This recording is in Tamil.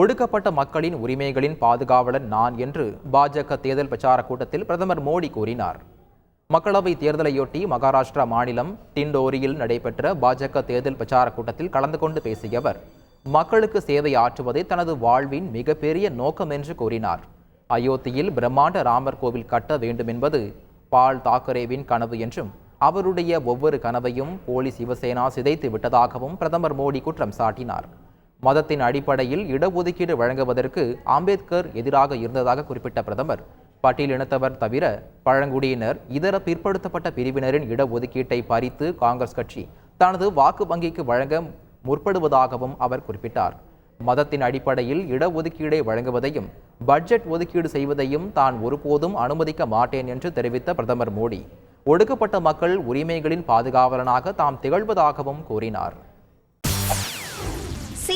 ஒடுக்கப்பட்ட மக்களின் உரிமைகளின் பாதுகாவலன் நான் என்று பாஜக தேர்தல் பிரச்சார கூட்டத்தில் பிரதமர் மோடி கூறினார். மக்களவை தேர்தலையொட்டி மகாராஷ்டிரா மாநிலம் டிண்டோரியில் நடைபெற்ற பாஜக தேர்தல் பிரச்சார கூட்டத்தில் கலந்து கொண்டு பேசிய அவர் மக்களுக்கு சேவை ஆற்றுவதே தனது வாழ்வின் மிகப்பெரிய நோக்கம் என்று கூறினார். அயோத்தியில் பிரம்மாண்ட ராமர் கோவில் கட்ட வேண்டும் என்பது பால் தாக்கரேவின் கனவு என்றும் அவருடைய ஒவ்வொரு கனவையும் போலி சிவசேனா சிதைத்து விட்டதாகவும் பிரதமர் மோடி குற்றம் சாட்டினார். மதத்தின் அடிப்படையில் இடஒதுக்கீடு வழங்குவதற்கு அம்பேத்கர் எதிராக இருந்ததாக குறிப்பிட்ட பிரதமர். பட்டியலினத்தவர் தவிர பழங்குடியினர் இதர பிற்படுத்தப்பட்ட பிரிவினரின் இடஒதுக்கீட்டை பறித்து காங்கிரஸ் கட்சி தனது வாக்கு வங்கிக்கு வழங்க முற்படுவதாகவும் அவர் குறிப்பிட்டார். மதத்தின் அடிப்படையில் இடஒதுக்கீடை வழங்குவதையும் பட்ஜெட் ஒதுக்கீடு செய்வதையும் தான் ஒருபோதும் அனுமதிக்க மாட்டேன் என்று தெரிவித்த பிரதமர் மோடி ஒடுக்கப்பட்ட மக்கள் உரிமைகளின் பாதுகாவலனாக தாம் திகழ்வதாகவும் கூறினார்.